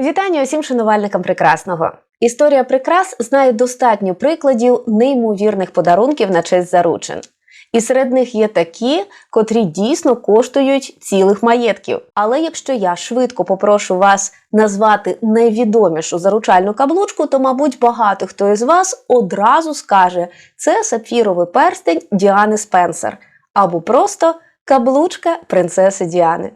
Вітання усім шанувальникам прекрасного. Історія прикрас знає достатньо прикладів неймовірних подарунків на честь заручин. І серед них є такі, котрі дійсно коштують цілих маєтків. Але якщо я швидко попрошу вас назвати найвідомішу заручальну каблучку, то, мабуть, багато хто із вас одразу скаже: це сапфіровий перстень Діани Спенсер або просто каблучка принцеси Діани.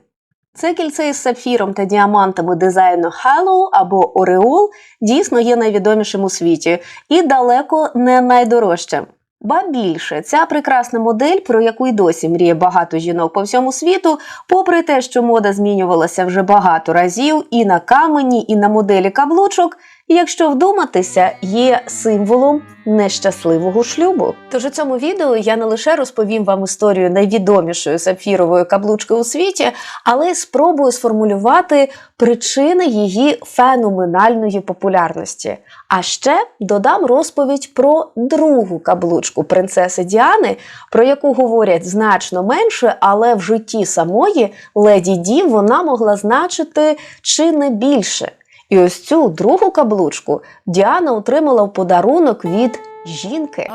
Це кільце із сапфіром та діамантами дизайну Halo або Ореол дійсно є найвідомішим у світі і далеко не найдорожчим. Ба більше, ця прекрасна модель, про яку й досі мріє багато жінок по всьому світу, попри те, що мода змінювалася вже багато разів і на камені, і на моделі каблучок, якщо вдуматися, є символом нещасливого шлюбу. Тож у цьому відео я не лише розповім вам історію найвідомішої сапфірової каблучки у світі, але й спробую сформулювати причини її феноменальної популярності. А ще додам розповідь про другу каблучку принцеси Діани, про яку говорять значно менше, але в житті самої леді Ді вона могла значити чи не більше. І ось цю другу каблучку Діана отримала в подарунок від жінки.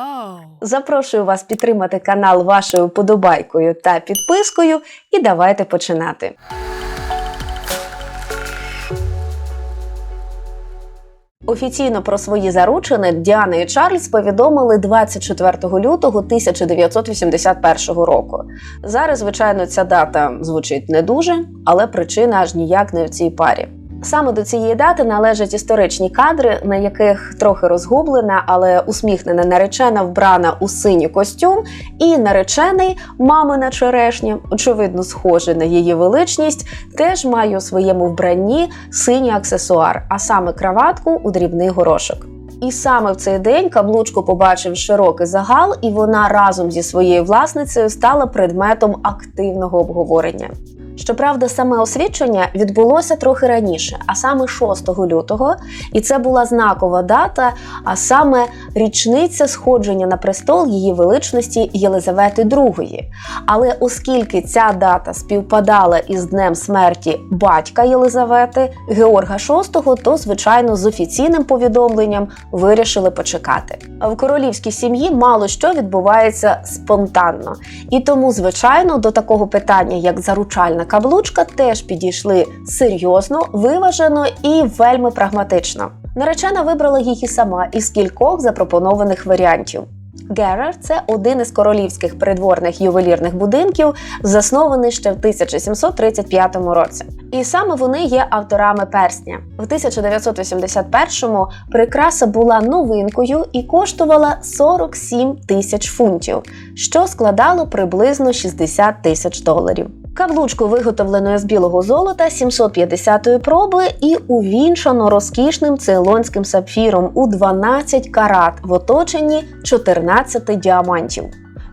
Запрошую вас підтримати канал вашою подобайкою та підпискою, і давайте починати. Офіційно про свої заручини Діана і Чарльз повідомили 24 лютого 1981 року. Зараз, звичайно, ця дата звучить не дуже, але причина аж ніяк не в цій парі. Саме до цієї дати належать історичні кадри, на яких трохи розгублена, але усміхнена наречена вбрана у синій костюм, і наречений мамина черешня, очевидно, схожий на її величність, теж має у своєму вбранні синій аксесуар, а саме краватку у дрібний горошок. І саме в цей день каблучку побачив широкий загал, і вона разом зі своєю власницею стала предметом активного обговорення. Щоправда, саме освідчення відбулося трохи раніше, а саме 6 лютого, і це була знакова дата, а саме річниця сходження на престол її величності Єлизавети II. Але оскільки ця дата співпадала із днем смерті батька Єлизавети Георга VI, то звичайно з офіційним повідомленням вирішили почекати. В королівській сім'ї мало що відбувається спонтанно, і тому, звичайно, до такого питання, як заручальна каблучка теж підійшли серйозно, виважено і вельми прагматично. Наречена вибрала її сама із кількох запропонованих варіантів. Герер це один із королівських придворних ювелірних будинків, заснований ще в 1735 році. І саме вони є авторами персня. В 1981-му прикраса була новинкою і коштувала 47 тисяч фунтів, що складало приблизно 60 тисяч доларів. Каблучку виготовлено з білого золота 750-ї проби і увінчано розкішним цейлонським сапфіром у 12 карат в оточенні 14 діамантів.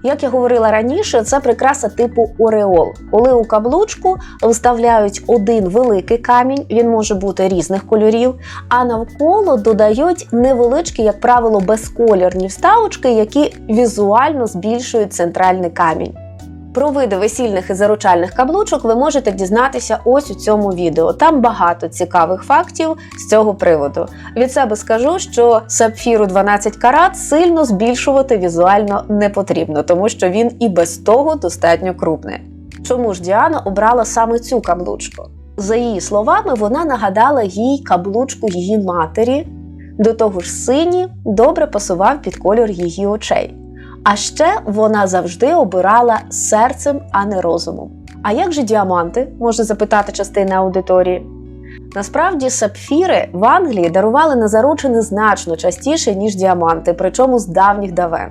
Як я говорила раніше, це прикраса типу Ореол, коли у каблучку вставляють один великий камінь, він може бути різних кольорів, а навколо додають невеличкі, як правило, безколірні вставочки, які візуально збільшують центральний камінь. Про види весільних і заручальних каблучок ви можете дізнатися ось у цьому відео. Там багато цікавих фактів з цього приводу. Від себе скажу, що сапфіру 12 карат сильно збільшувати візуально не потрібно, тому що він і без того достатньо крупний. Чому ж Діана обрала саме цю каблучку? За її словами, вона нагадала їй каблучку її матері. До того ж, синій добре пасував під кольор її очей. А ще вона завжди обирала серцем, а не розумом. А як же діаманти? може запитати частина аудиторії. Насправді, сапфіри в Англії дарували на заручини значно частіше, ніж діаманти, причому з давніх давен.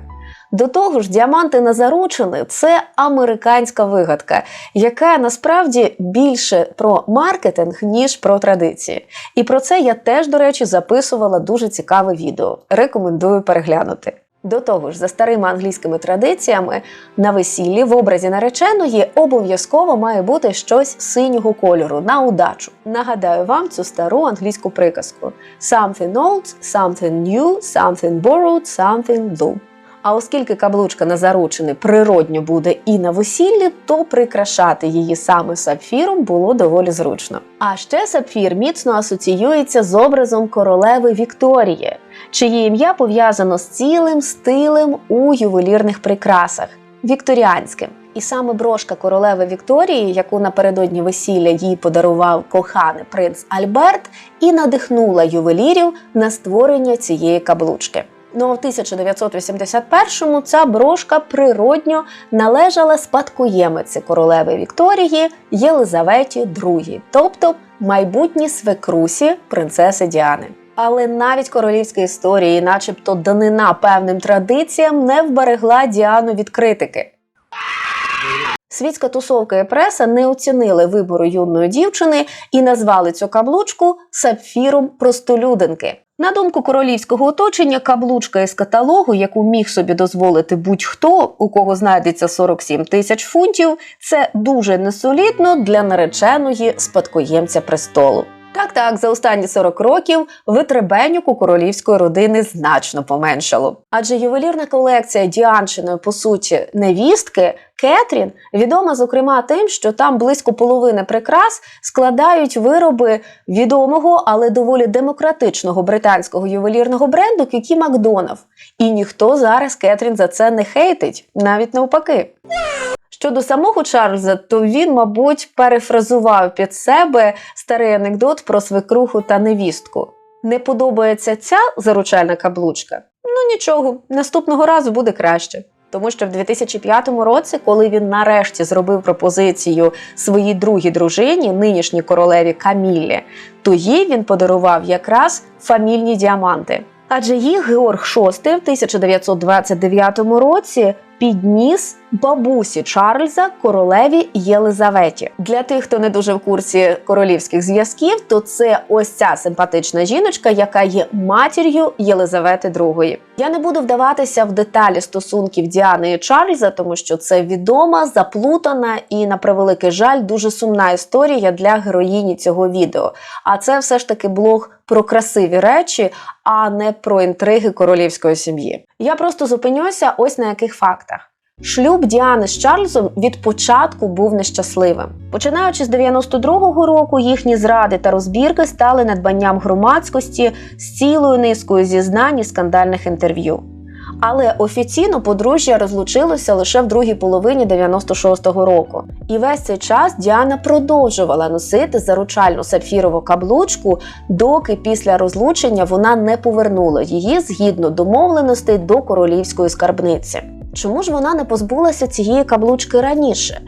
До того ж, діаманти на заручини це американська вигадка, яка насправді більше про маркетинг, ніж про традиції. І про це я теж, до речі, записувала дуже цікаве відео. Рекомендую переглянути. До того ж, за старими англійськими традиціями, на весіллі в образі нареченої обов'язково має бути щось синього кольору на удачу. Нагадаю вам цю стару англійську приказку: Something old, something new, something borrowed, something blue. А оскільки каблучка на заручини природньо буде і на весіллі, то прикрашати її саме сапфіром було доволі зручно. А ще сапфір міцно асоціюється з образом королеви Вікторії, чиє ім'я пов'язано з цілим стилем у ювелірних прикрасах вікторіанським. І саме брошка королеви Вікторії, яку напередодні весілля їй подарував коханий принц Альберт, і надихнула ювелірів на створення цієї каблучки. Ну а в 1981-му ця брошка природньо належала спадкоємиці королеви Вікторії Єлизаветі II, тобто майбутній свекрусі принцеси Діани. Але навіть королівська історія, і начебто данина певним традиціям, не вберегла Діану від критики. Світська тусовка і преса не оцінили вибору юної дівчини і назвали цю каблучку сапфіром простолюдинки. На думку королівського оточення, каблучка із каталогу, яку міг собі дозволити будь-хто, у кого знайдеться 47 тисяч фунтів, це дуже несолідно для нареченої спадкоємця престолу. Так, так, за останні 40 років витребенюк у королівської родини значно поменшало. Адже ювелірна колекція Діанчиної, по суті, невістки Кетрін відома, зокрема, тим, що там близько половини прикрас складають вироби відомого, але доволі демократичного британського ювелірного бренду Кікі Макдонав. І ніхто зараз Кетрін за це не хейтить, навіть навпаки. Щодо самого Чарльза, то він, мабуть, перефразував під себе старий анекдот про свекруху та невістку. Не подобається ця заручальна каблучка? Ну нічого, наступного разу буде краще. Тому що в 2005 році, коли він нарешті зробив пропозицію своїй другій дружині, нинішній королеві Каміллі, то їй він подарував якраз фамільні діаманти. Адже їх Георг VI в 1929 році підніс бабусі Чарльза королеві Єлизаветі. Для тих, хто не дуже в курсі королівських зв'язків, то це ось ця симпатична жіночка, яка є матір'ю Єлизавети II. Я не буду вдаватися в деталі стосунків Діани і Чарльза, тому що це відома, заплутана і, на превеликий жаль, дуже сумна історія для героїні цього відео. А це все ж таки блог про красиві речі, а не про інтриги королівської сім'ї. Я просто зупинюся ось на яких фактах. Шлюб Діани з Чарльзом від початку був нещасливим. Починаючи з 92-го року, їхні зради та розбірки стали надбанням громадськості з цілою низкою зізнань і скандальних інтерв'ю. Але офіційно подружжя розлучилося лише в другій половині 96-го року. І весь цей час Діана продовжувала носити заручальну сапфірову каблучку, доки після розлучення вона не повернула її згідно домовленостей до королівської скарбниці. Чому ж вона не позбулася цієї каблучки раніше?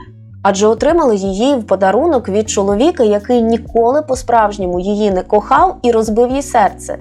Адже отримала її в подарунок від чоловіка, який ніколи по-справжньому її не кохав і розбив їй серце.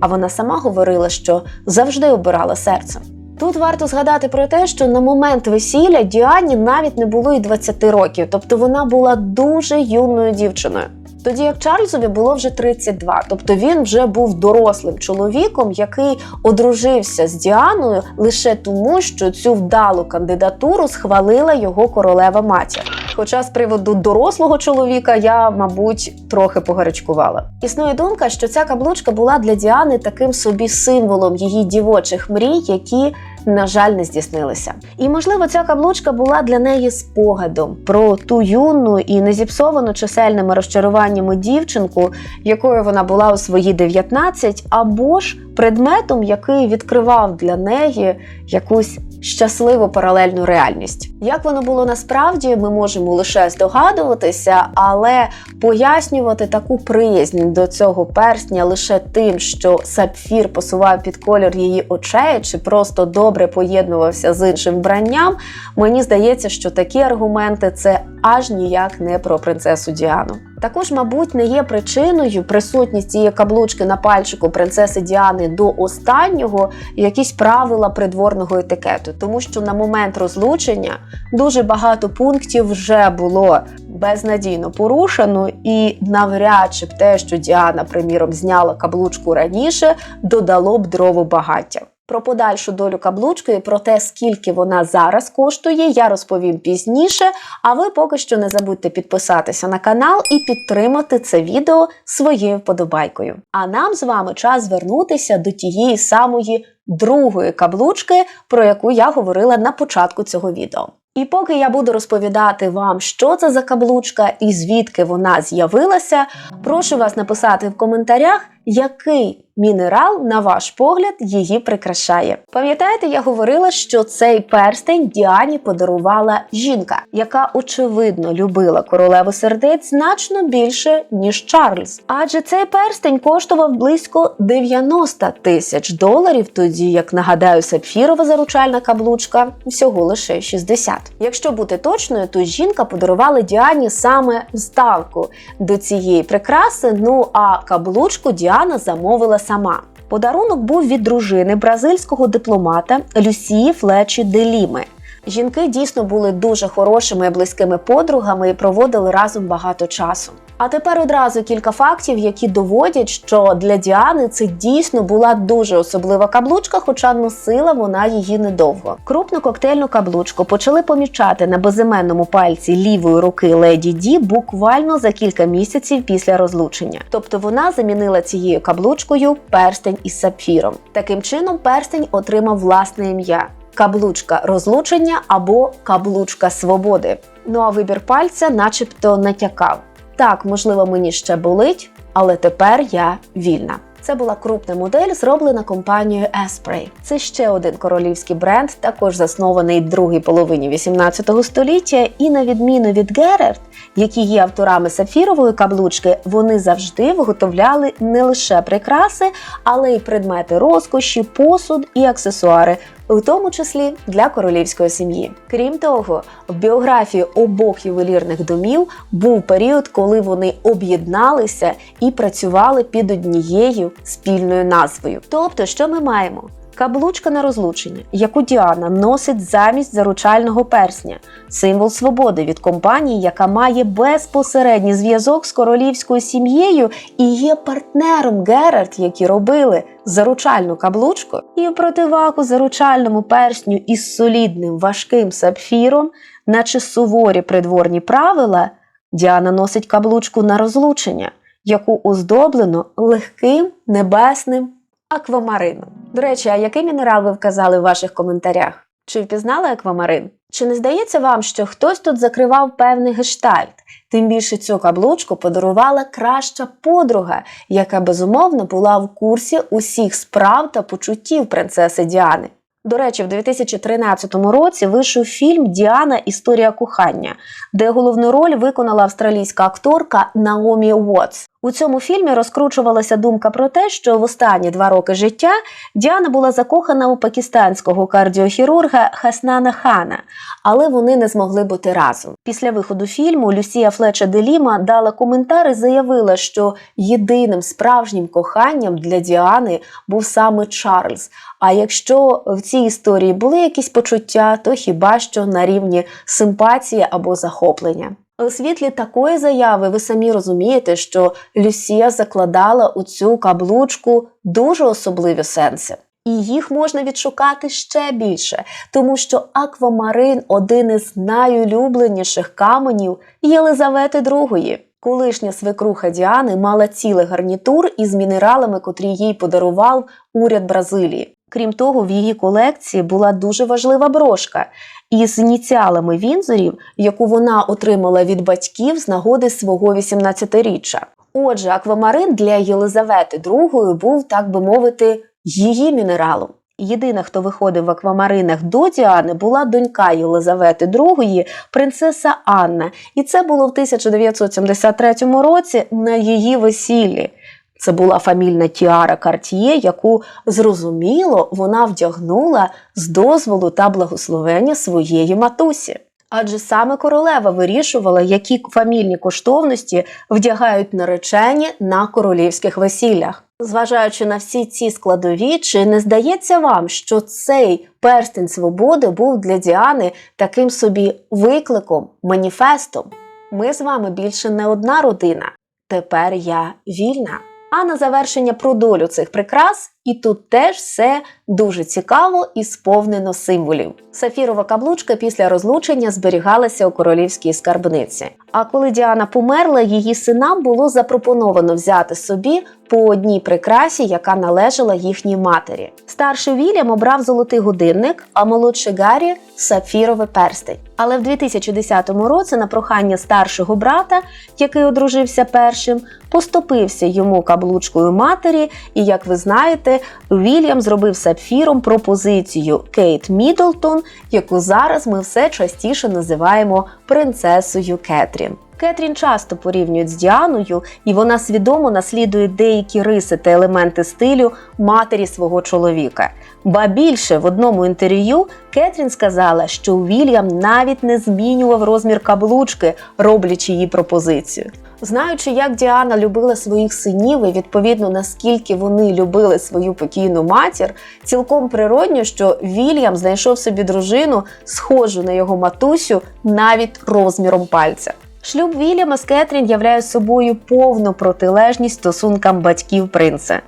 А вона сама говорила, що завжди обирала серцем. Тут варто згадати про те, що на момент весілля Діані навіть не було й 20 років, тобто вона була дуже юною дівчиною. Тоді як Чарльзові було вже 32, тобто він вже був дорослим чоловіком, який одружився з Діаною лише тому, що цю вдалу кандидатуру схвалила його королева матір. Хоча з приводу дорослого чоловіка я, мабуть, трохи погарячкувала. Існує думка, що ця каблучка була для Діани таким собі символом її дівочих мрій, які на жаль, не здійснилися. І можливо, ця каблучка була для неї спогадом про ту юну і не зіпсовану чисельними розчаруваннями дівчинку, якою вона була у свої 19, або ж предметом, який відкривав для неї якусь щасливу паралельну реальність. Як воно було насправді, ми можемо лише здогадуватися, але пояснювати таку приязнь до цього персня лише тим, що сапфір посував під колір її очей, чи просто добре поєднувався з іншим вбранням, мені здається, що такі аргументи це аж ніяк не про принцесу Діану. Також, мабуть, не є причиною присутність цієї каблучки на пальчику принцеси Діани до останнього якісь правила придворного етикету, тому що на момент розлучення дуже багато пунктів вже було безнадійно порушено, і навряд чи б те, що Діана, приміром, зняла каблучку раніше, додало б дрову багаття. Про подальшу долю каблучки і про те, скільки вона зараз коштує, я розповім пізніше. А ви поки що не забудьте підписатися на канал і підтримати це відео своєю вподобайкою. А нам з вами час звернутися до тієї самої другої каблучки, про яку я говорила на початку цього відео. І поки я буду розповідати вам, що це за каблучка і звідки вона з'явилася, прошу вас написати в коментарях, який мінерал, на ваш погляд, її прикрашає. Пам'ятаєте, я говорила, що цей перстень Діані подарувала жінка, яка очевидно любила королеву сердець значно більше ніж Чарльз. Адже цей перстень коштував близько 90 тисяч доларів, тоді як нагадаю, сапфірова заручальна каблучка всього лише 60. Якщо бути точною, то жінка подарувала Діані саме вставку до цієї прикраси. Ну а каблучку Діана замовила сама. Подарунок був від дружини бразильського дипломата Люсії Флечі Деліми. Жінки дійсно були дуже хорошими і близькими подругами і проводили разом багато часу. А тепер одразу кілька фактів, які доводять, що для Діани це дійсно була дуже особлива каблучка, хоча носила вона її недовго. Крупну коктейльну каблучку почали помічати на безіменному пальці лівої руки леді Ді буквально за кілька місяців після розлучення. Тобто вона замінила цією каблучкою перстень із сапфіром. Таким чином, перстень отримав власне ім'я. Каблучка розлучення або каблучка свободи. Ну а вибір пальця, начебто, натякав. Так, можливо, мені ще болить, але тепер я вільна. Це була крупна модель, зроблена компанією Esprit. Це ще один королівський бренд, також заснований другій половині 18 століття. І на відміну від Герерт, які є авторами сапфірової каблучки, вони завжди виготовляли не лише прикраси, але й предмети розкоші, посуд і аксесуари. У тому числі для королівської сім'ї. Крім того, в біографії обох ювелірних домів був період, коли вони об'єдналися і працювали під однією спільною назвою. Тобто, що ми маємо? Каблучка на розлучення, яку Діана носить замість заручального персня, символ свободи від компанії, яка має безпосередній зв'язок з королівською сім'єю і є партнером Герард, які робили заручальну каблучку, і в противагу заручальному персню із солідним важким сапфіром, наче суворі придворні правила, Діана носить каблучку на розлучення, яку оздоблено легким небесним аквамарином. До речі, а який мінерал ви вказали в ваших коментарях? Чи впізнали аквамарин? Чи не здається вам, що хтось тут закривав певний гештальт? Тим більше цю каблучку подарувала краща подруга, яка безумовно була в курсі усіх справ та почуттів принцеси Діани. До речі, в 2013 році вийшов фільм Діана Історія кохання, де головну роль виконала австралійська акторка Наомі Уотс. У цьому фільмі розкручувалася думка про те, що в останні два роки життя Діана була закохана у пакистанського кардіохірурга Хаснана Хана, але вони не змогли бути разом. Після виходу фільму Люсія Флеча Деліма дала коментар і заявила, що єдиним справжнім коханням для Діани був саме Чарльз. А якщо в цій історії були якісь почуття, то хіба що на рівні симпатії або захоплення. У світлі такої заяви ви самі розумієте, що Люсія закладала у цю каблучку дуже особливі сенси. І їх можна відшукати ще більше, тому що аквамарин один із найулюбленіших каменів Єлизавети II. Колишня свекруха Діани мала цілий гарнітур із мінералами, котрі їй подарував уряд Бразилії. Крім того, в її колекції була дуже важлива брошка із ініціалами Вінзорів, яку вона отримала від батьків з нагоди свого 18-річчя. Отже, аквамарин для Єлизавети II був, так би мовити, її мінералом. Єдина, хто виходив в аквамаринах до Діани, була донька Єлизавети II, принцеса Анна, і це було в 1973 році на її весіллі. Це була фамільна тіара Карт'є, яку зрозуміло вона вдягнула з дозволу та благословення своєї матусі. Адже саме королева вирішувала, які фамільні коштовності вдягають наречені на королівських весіллях. Зважаючи на всі ці складові, чи не здається вам, що цей перстень свободи був для Діани таким собі викликом, маніфестом? Ми з вами більше не одна родина. Тепер я вільна. А на завершення про долю цих прикрас І тут теж все дуже цікаво і сповнено символів. Сафірова каблучка після розлучення зберігалася у королівській скарбниці. А коли Діана померла, її синам було запропоновано взяти собі по одній прикрасі, яка належала їхній матері. Старший Вільям обрав золотий годинник, а молодший Гаррі сапфіровий перстень. Але в 2010 році, на прохання старшого брата, який одружився першим, поступився йому каблучкою матері, і, як ви знаєте, Вільям зробив сапфіром пропозицію Кейт Мідлтон, яку зараз ми все частіше називаємо принцесою Кетрін. Кетрін часто порівнюють з Діаною, і вона свідомо наслідує деякі риси та елементи стилю матері свого чоловіка. Ба більше в одному інтерв'ю Кетрін сказала, що Вільям навіть не змінював розмір каблучки, роблячи їй пропозицію. Знаючи, як Діана любила своїх синів і відповідно наскільки вони любили свою покійну матір, цілком природньо, що Вільям знайшов собі дружину, схожу на його матусю, навіть розміром пальця. Шлюб Вільяма з Кетрін являє собою повну протилежність стосункам батьків принца.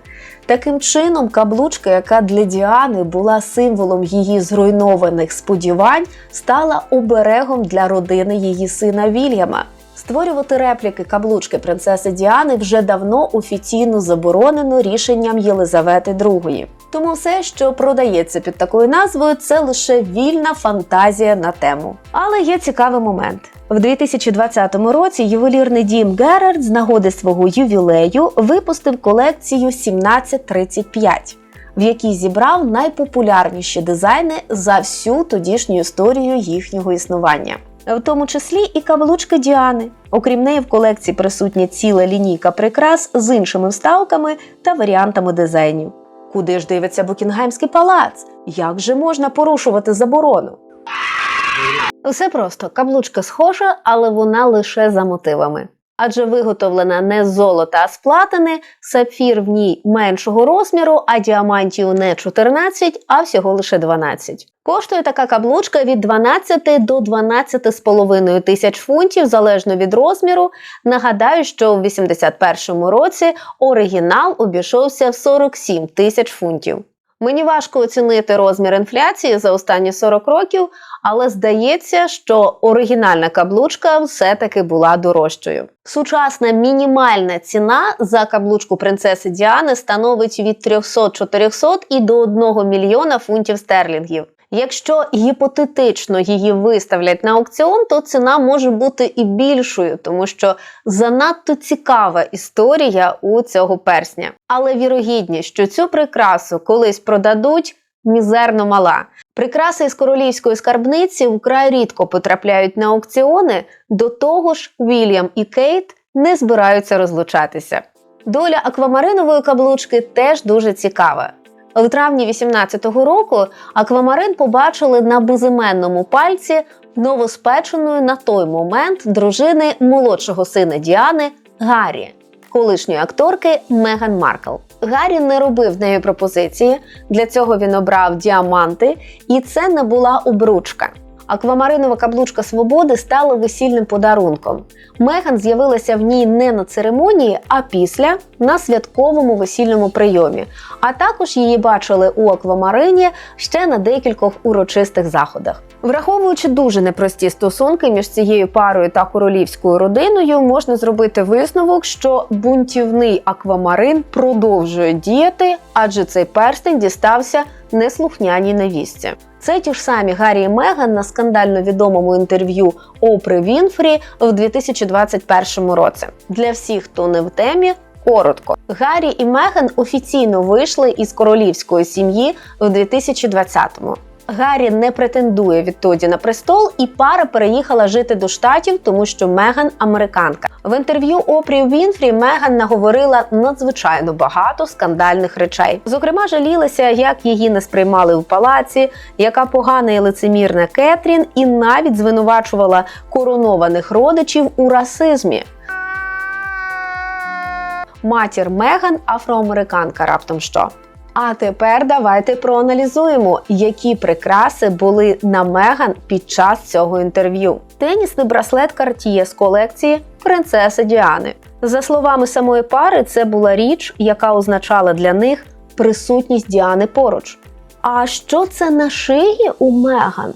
Таким чином, каблучка, яка для Діани була символом її зруйнованих сподівань, стала оберегом для родини її сина Вільяма. Створювати репліки каблучки принцеси Діани вже давно офіційно заборонено рішенням Єлизавети II. Тому все, що продається під такою назвою, це лише вільна фантазія на тему. Але є цікавий момент. В 2020 році ювелірний дім Герард з нагоди свого ювілею випустив колекцію 1735, в якій зібрав найпопулярніші дизайни за всю тодішню історію їхнього існування. В тому числі і каблучка Діани. Окрім неї, в колекції присутня ціла лінійка прикрас з іншими вставками та варіантами дизайнів. Куди ж дивиться Букінгемський палац? Як же можна порушувати заборону? Все просто каблучка схожа, але вона лише за мотивами. Адже виготовлена не з золота, а з платини, сапфір в ній меншого розміру, а діамантів не 14, а всього лише 12. Коштує така каблучка від 12 до 12,5 тисяч фунтів залежно від розміру. Нагадаю, що в 81-му році оригінал обійшовся в 47 тисяч фунтів. Мені важко оцінити розмір інфляції за останні 40 років, але здається, що оригінальна каблучка все-таки була дорожчою. Сучасна мінімальна ціна за каблучку принцеси Діани становить від 300-400 і до 1 мільйона фунтів стерлінгів. Якщо гіпотетично її виставлять на аукціон, то ціна може бути і більшою, тому що занадто цікава історія у цього персня. Але вірогідність, що цю прикрасу колись продадуть, мізерно мала. Прикраси із королівської скарбниці вкрай рідко потрапляють на аукціони, до того ж, Вільям і Кейт не збираються розлучатися. Доля аквамаринової каблучки теж дуже цікава. У травні 18-го року аквамарин побачили на безіменному пальці новоспеченої на той момент дружини молодшого сина Діани Гаррі, колишньої акторки Меган Маркл. Гаррі не робив неї пропозиції. Для цього він обрав діаманти, і це не була обручка. Аквамаринова каблучка свободи стала весільним подарунком. Меган з'явилася в ній не на церемонії, а після на святковому весільному прийомі. А також її бачили у аквамарині ще на декількох урочистих заходах. Враховуючи дуже непрості стосунки між цією парою та королівською родиною, можна зробити висновок, що бунтівний аквамарин продовжує діяти, адже цей перстень дістався неслухняній невістці. Це ті ж самі Гаррі і Меган на скандально відомому інтерв'ю Опри Вінфрі в 2021 році. Для всіх, хто не в темі, коротко. Гаррі і Меган офіційно вийшли із королівської сім'ї в 2020-му. Гаррі не претендує відтоді на престол, і пара переїхала жити до штатів, тому що Меган американка. В інтерв'ю Опрі Вінфрі Меган наговорила надзвичайно багато скандальних речей. Зокрема, жалілася, як її не сприймали в палаці, яка погана і лицемірна Кетрін, і навіть звинувачувала коронованих родичів у расизмі. Матір Меган афроамериканка раптом що. А тепер давайте проаналізуємо, які прикраси були на Меган під час цього інтерв'ю. Тенісний браслет Cartier з колекції принцеси Діани. За словами самої пари, це була річ, яка означала для них присутність Діани поруч. А що це на шиї у Меган?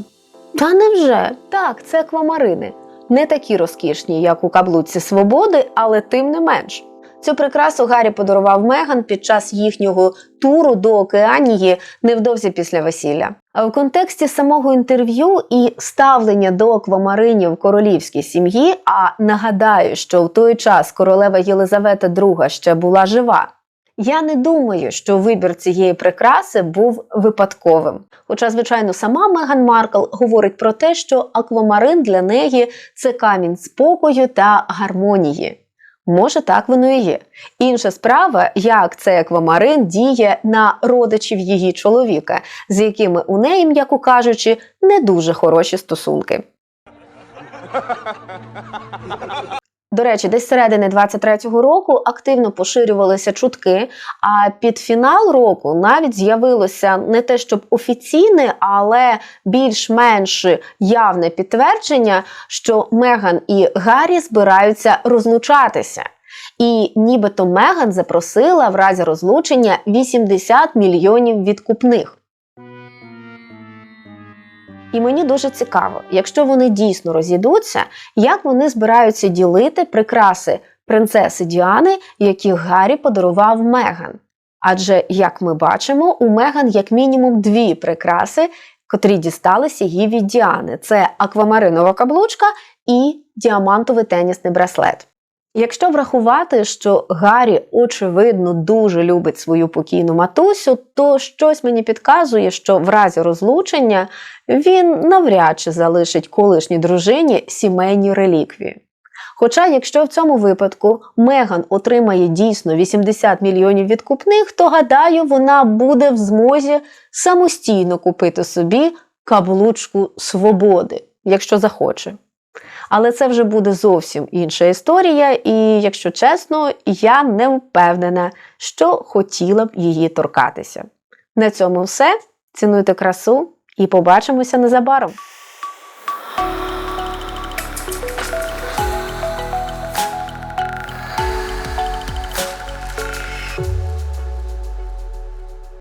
Та невже? Так, це аквамарини. Не такі розкішні, як у каблуці свободи, але тим не менш. Цю прикрасу Гаррі подарував Меган під час їхнього туру до Океанії невдовзі після весілля. А в контексті самого інтерв'ю і ставлення до аквамаринів королівській сім'ї. А нагадаю, що в той час королева Єлизавета II ще була жива. Я не думаю, що вибір цієї прикраси був випадковим. Хоча, звичайно, сама Меган Маркл говорить про те, що аквамарин для неї це камінь спокою та гармонії. Може, так воно і є. Інша справа, як цей аквамарин діє на родичів її чоловіка, з якими у неї, м'яко кажучи, не дуже хороші стосунки. До речі, десь середини 23-го року активно поширювалися чутки. А під фінал року навіть з'явилося не те, щоб офіційне, але більш-менш явне підтвердження, що Меган і Гаррі збираються розлучатися. І нібито Меган запросила в разі розлучення 80 мільйонів відкупних. І мені дуже цікаво, якщо вони дійсно розійдуться, як вони збираються ділити прикраси принцеси Діани, які Гаррі подарував Меган. Адже, як ми бачимо, у Меган як мінімум дві прикраси, котрі дісталися їй від Діани: це аквамаринова каблучка і діамантовий тенісний браслет. Якщо врахувати, що Гаррі, очевидно, дуже любить свою покійну матусю, то щось мені підказує, що в разі розлучення він навряд чи залишить колишній дружині сімейні реліквії. Хоча, якщо в цьому випадку Меган отримає дійсно 80 мільйонів відкупних, то гадаю, вона буде в змозі самостійно купити собі каблучку свободи, якщо захоче. Але це вже буде зовсім інша історія, і, якщо чесно, я не впевнена, що хотіла б її торкатися. На цьому все. Цінуйте красу і побачимося незабаром.